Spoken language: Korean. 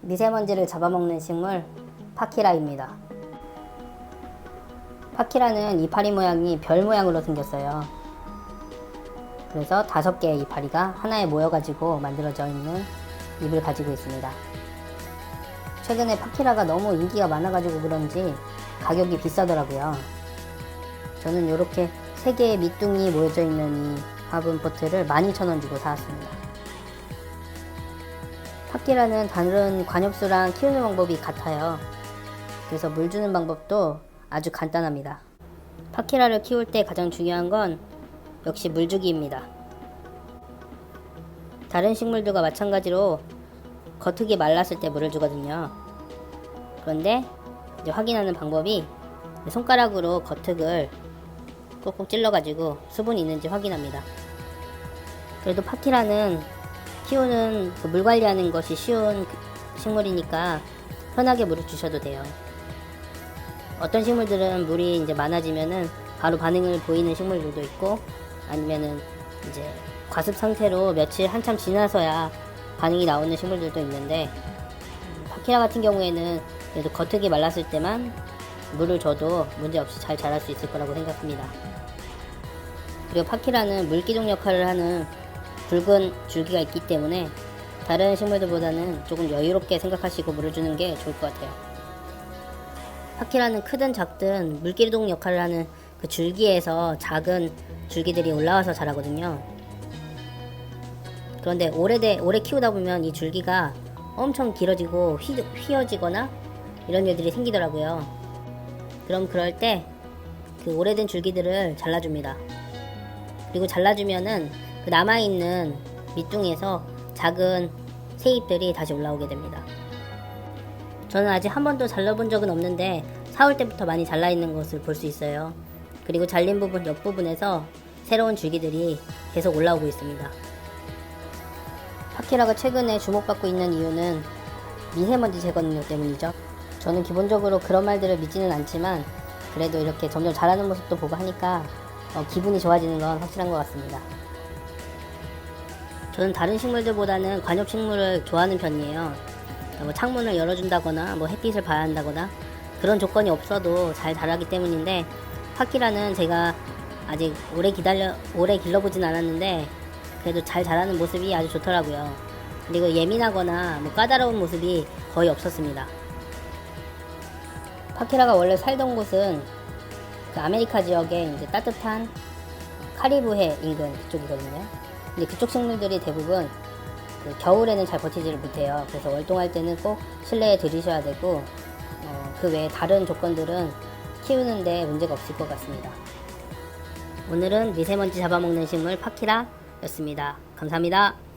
미세먼지를 잡아먹는 식물 파키라입니다. 파키라는 이파리 모양이 별 모양으로 생겼어요. 그래서 다섯 개의 이파리가 하나에 모여가지고 만들어져 있는 잎을 가지고 있습니다. 최근에 파키라가 너무 인기가 많아가지고 그런지 가격이 비싸더라고요. 저는 이렇게 세 개의 밑둥이 모여져 있는 이 화분 포트를 12,000원 주고 사왔습니다. 파키라는 다른 관엽수랑 키우는 방법이 같아요. 그래서 물 주는 방법도 아주 간단합니다. 파키라를 키울 때 가장 중요한 건 역시 물주기입니다. 다른 식물들과 마찬가지로 겉흙이 말랐을 때 물을 주거든요. 그런데 이제 확인하는 방법이 손가락으로 겉흙을 꾹꾹 찔러가지고 수분이 있는지 확인합니다. 그래도 파키라는 키우는 그 물 관리하는 것이 쉬운 그 식물이니까 편하게 물을 주셔도 돼요. 어떤 식물들은 물이 이제 많아지면은 바로 반응을 보이는 식물들도 있고 아니면은 이제 과습 상태로 며칠 한참 지나서야 반응이 나오는 식물들도 있는데 음, 파키라 같은 경우에는 그래도 겉흙이 말랐을 때만 물을 줘도 문제없이 잘 자랄 수 있을 거라고 생각합니다. 그리고 파키라는 물기둥 역할을 하는 붉은 줄기가 있기 때문에 다른 식물들보다는 조금 여유롭게 생각하시고 물을 주는 게 좋을 것 같아요. 파키라는 크든 작든 물기둥 역할을 하는 그 줄기에서 작은 줄기들이 올라와서 자라거든요. 그런데 오래돼 오래 키우다 보면 이 줄기가 엄청 길어지고 휘, 휘어지거나 이런 일들이 생기더라고요. 그럼 그럴 때 그 오래된 줄기들을 잘라줍니다. 그리고 잘라주면은 그 남아있는 밑둥에서 작은 새잎들이 다시 올라오게 됩니다. 저는 아직 한 번도 잘라본 적은 없는데 4월 때부터 많이 잘라있는 것을 볼 수 있어요. 그리고 잘린 부분 옆부분에서 새로운 줄기들이 계속 올라오고 있습니다. 파키라가 최근에 주목받고 있는 이유는 미세먼지 제거 능력 때문이죠. 저는 기본적으로 그런 말들을 믿지는 않지만 그래도 이렇게 점점 자라는 모습도 보고 하니까 어, 기분이 좋아지는 건 확실한 것 같습니다. 저는 다른 식물들보다는 관엽 식물을 좋아하는 편이에요. 뭐 창문을 열어준다거나 뭐 햇빛을 봐야 한다거나 그런 조건이 없어도 잘 자라기 때문인데 파키라는 제가 아직 오래 기다려 오래 길러보진 않았는데 그래도 잘 자라는 모습이 아주 좋더라고요. 그리고 예민하거나 뭐 까다로운 모습이 거의 없었습니다. 파키라가 원래 살던 곳은 그 아메리카 지역의 이제 따뜻한 카리브해 인근 그쪽이거든요. 근데 그쪽 식물들이 대부분 그 겨울에는 잘 버티지를 못해요. 그래서 월동할 때는 꼭 실내에 들이셔야 되고 어, 그 외에 다른 조건들은 키우는데 문제가 없을 것 같습니다. 오늘은 미세먼지 잡아먹는 식물 파키라였습니다. 감사합니다.